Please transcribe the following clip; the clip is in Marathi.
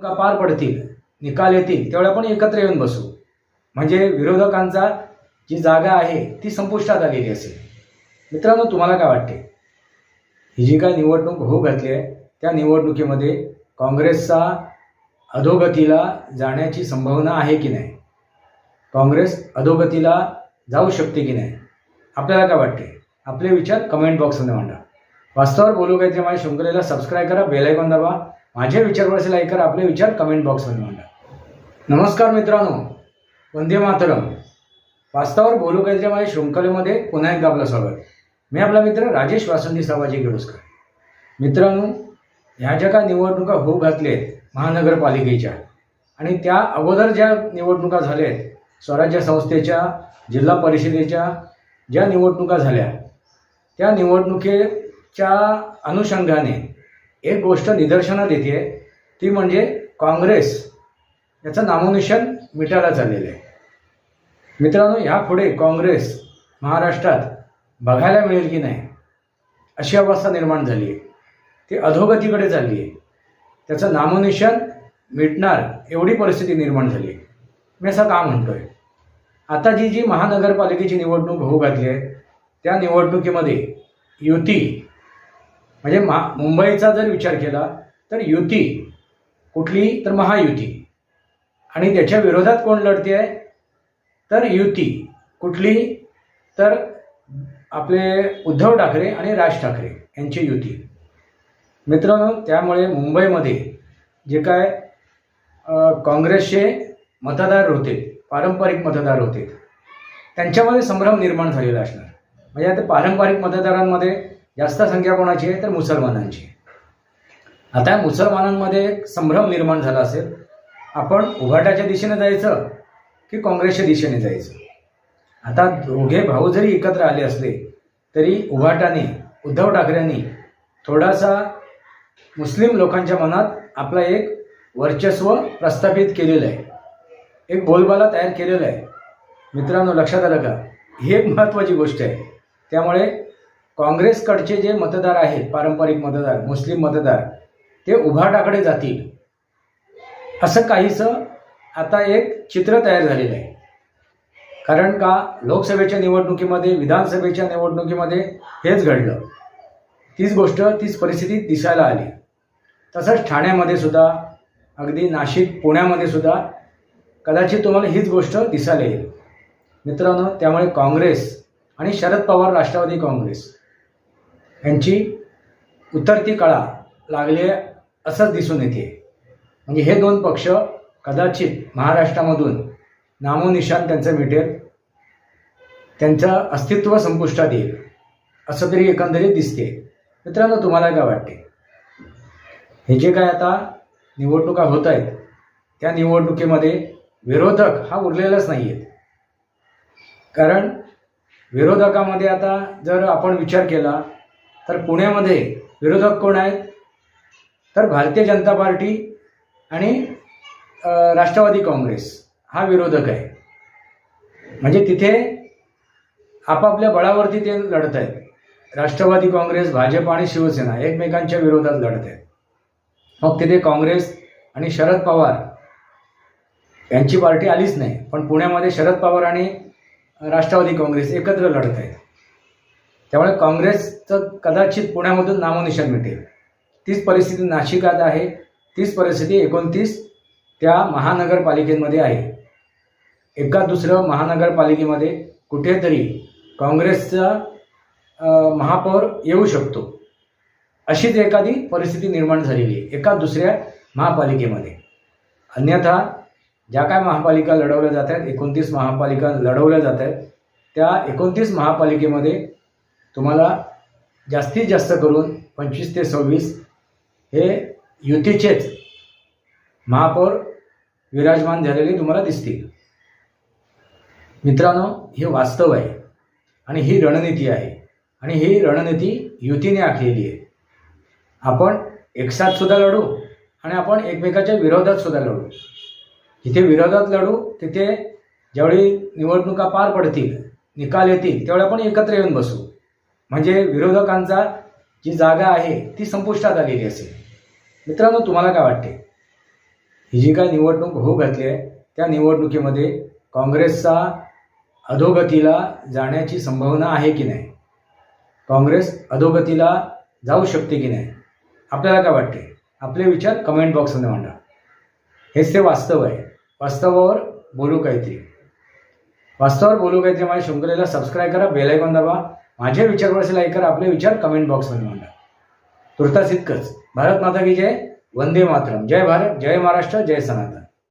का पार पडतील निकाल येतील तेवढ्या आपण एकत्र येऊन बसू. म्हणजे विरोधकांचा जी जागा आहे ती संपुष्टात आलेली असेल. मित्रांनो तुम्हाला काय वाटते? ही जी काय निवडणूक होऊ घातली आहे त्या निवडणुकीमध्ये काँग्रेसचा अधोगतीला जाण्याची संभावना आहे की नाही? काँग्रेस अधोगतीला जाऊ शकते की नाही? आपल्याला काय वाटते? आपले विचार कमेंट बॉक्समध्ये मांडा. वास्तवावर बोलू काहीतरी माझ्या शृंखलेला सबस्क्राईब करा बेलायकॉन दाबा. माझे विचार असेल ऐकर आपले विचार कमेंट बॉक्समध्ये मांडा. नमस्कार मित्रांनो वंदे मातरम. वास्तवावर बोलू काहीतरी माझ्या शृंखलेमध्ये पुन्हा एकदा आपलं स्वागत. मी आपला मित्र राजेश वासंती सावाजी गिरुस्कर मित्रांनो ह्या ज्या का निवडणुका होऊ घातल्या आहेत महानगरपालिकेच्या आणि त्या अगोदर ज्या निवडणुका झाल्या आहेत स्वराज्य संस्थेच्या जिल्हा परिषदेच्या ज्या निवडणुका झाल्या त्या निवडणुकीच्या अनुषंगाने एक गोष्ट निदर्शनात येते ती म्हणजे काँग्रेस याचं नामोनिशन मिटायला चाललेलं आहे. मित्रांनो यापुढे काँग्रेस महाराष्ट्रात बघायला मिळेल की नाही अशी अवस्था निर्माण झाली आहे. ती अधोगतीकडे चालली आहे. त्याचं नामोनिशन मिटणार एवढी परिस्थिती निर्माण झाली आहे. मी असं का म्हणतोय? आता जी जी महानगरपालिकेची निवडणूक होऊ घातली आहे त्या निवडणुकीमध्ये युती म्हणजे महा मुंबईचा जर विचार केला तर युती कुठली तर महायुती. आणि त्याच्या विरोधात कोण लढते? आहे तर युती कुठली तर आपले उद्धव ठाकरे आणि राज ठाकरे यांची युती. मित्रांनो त्यामुळे मुंबईमध्ये जे काय काँग्रेसचे मतदार होते पारंपरिक मतदार होते त्यांच्यामध्ये संभ्रम निर्माण झालेला असणार. म्हणजे आता पारंपरिक मतदारांमध्ये जास्त संख्या कोणाची आहे? तर मुसलमानांची आता मुसलमानांमध्ये एक संभ्रम निर्माण झाला असेल. आपण उघाटाच्या दिशेने जायचं की काँग्रेसच्या दिशेने जायचं? आता दोघे भाऊ जरी एकत्र आले असले तरी उघाटाने उद्धव ठाकरेंनी थोडासा मुस्लिम लोकांच्या मनात आपला एक वर्चस्व प्रस्थापित केलेलं आहे. एक बोलबाला तयार केलेला आहे. मित्रांनो लक्षात आलं का? ही एक महत्त्वाची गोष्ट आहे. त्यामुळे काँग्रेसकडचे जे मतदार आहेत पारंपरिक मतदार मुस्लिम मतदार ते उभाटाकडे जातील. असं काहीसं आता एक चित्र तयार झालेलं आहे. कारण का लोकसभेच्या निवडणुकीमध्ये विधानसभेच्या निवडणुकीमध्ये हेच घडलं. तीच गोष्ट तीच परिस्थिती दिसायला आली. तसंच ठाण्यामध्ये सुद्धा अगदी नाशिक पुण्यामध्ये सुद्धा कदाचित तुम्हाला हीच गोष्ट दिसायला येईल. मित्रांनो त्यामुळे काँग्रेस आणि शरद पवार राष्ट्रवादी काँग्रेस यांची उतरती कळा लागली आहे असंच दिसून येते. म्हणजे हे दोन पक्ष कदाचित महाराष्ट्रामधून नामोनिशान त्यांचं मिटेल त्यांचं अस्तित्व संपुष्टात येईल असं तरी एकंदरीत दिसते. मित्रांनो तुम्हाला काय वाटते? हे जे काय आता निवडणुका होत आहेत त्या निवडणुकीमध्ये विरोधक हा उरलेलाच नाही आहेत कारण विरोधकामध्ये आता जर आपण विचार केला तर पुण्यामध्ये विरोधक कोण आहेत? तर भारतीय जनता पार्टी आणि राष्ट्रवादी काँग्रेस हा विरोधक आहे. म्हणजे तिथे आपापल्या बळावरती ते लढत आहेत. राष्ट्रवादी काँग्रेस भाजप आणि शिवसेना एकमेकांच्या विरोधात लढत आहेत. मग तिथे काँग्रेस आणि शरद पवार यांची पार्टी आलीच नाही पण पुण्यामध्ये शरद पवार आणि राष्ट्रवादी काँग्रेस एकत्र लढत आहेत. त्यामुळे काँग्रेस तर कदाचित पुण्यामधून नामोनिशाण मिळेल. तीच परिस्थिती नाशिकात आहे. तीच परिस्थिती एकोणतीस त्या महानगरपालिकेमध्ये आहे. एका दुसरं महानगरपालिकेमध्ये कुठेतरी काँग्रेसचा महापौर येऊ शकतो. अशीच एखादी परिस्थिती निर्माण झालेली आहे. एका दुसऱ्या महापालिकेमध्ये. अन्यथा ज्या काय महापालिका लढवल्या जात आहेत एकोणतीस महापालिका लढवल्या जात आहेत त्या एकोणतीस महापालिकेमध्ये तुम्हाला जास्तीत जास्त करून पंचवीस ते सव्वीस हे युतीचेच महापौर विराजमान झालेले तुम्हाला दिसतील. मित्रांनो हे वास्तव आहे आणि ही रणनीती आहे आणि ही रणनीती युतीने आखलेली आहे. आपण एकसाथ सुद्धा लढू आणि आपण एकमेकाच्या विरोधात सुद्धा लढू. जिथे विरोधात लढू तिथे ज्यावेळी निवडणुका पार पडतील निकाल येतील त्यावेळी आपण एकत्र येऊन बसू. म्हणजे विरोधकांचा जी जागा आहे ती संपुष्टात आलेली असेल. मित्रांनो तुम्हाला काय वाटते? ही जी काय निवडणूक होऊ घातली आहे त्या निवडणुकीमध्ये काँग्रेसचा अधोगतीला जाण्याची संभावना आहे की नाही? काँग्रेस अधोगतीला जाऊ शकते की नाही? आपल्याला काय वाटते? आपले विचार कमेंट बॉक्समध्ये मांडा. हेच ते वास्तव आहे. वास्तवावर बोलू काहीतरी. वास्तवावर बोलू काहीतरी माझ्या शृंखलेला सबस्क्राईब करा बेलायकॉन दाबा. माझे विचार असेल लाईक करा आपले विचार कमेंट बॉक्समध्ये मांडा. तुर्तास इतकंच. भारत माता की जय. वंदे मातरम. जय भारत जय महाराष्ट्र जय सनातन.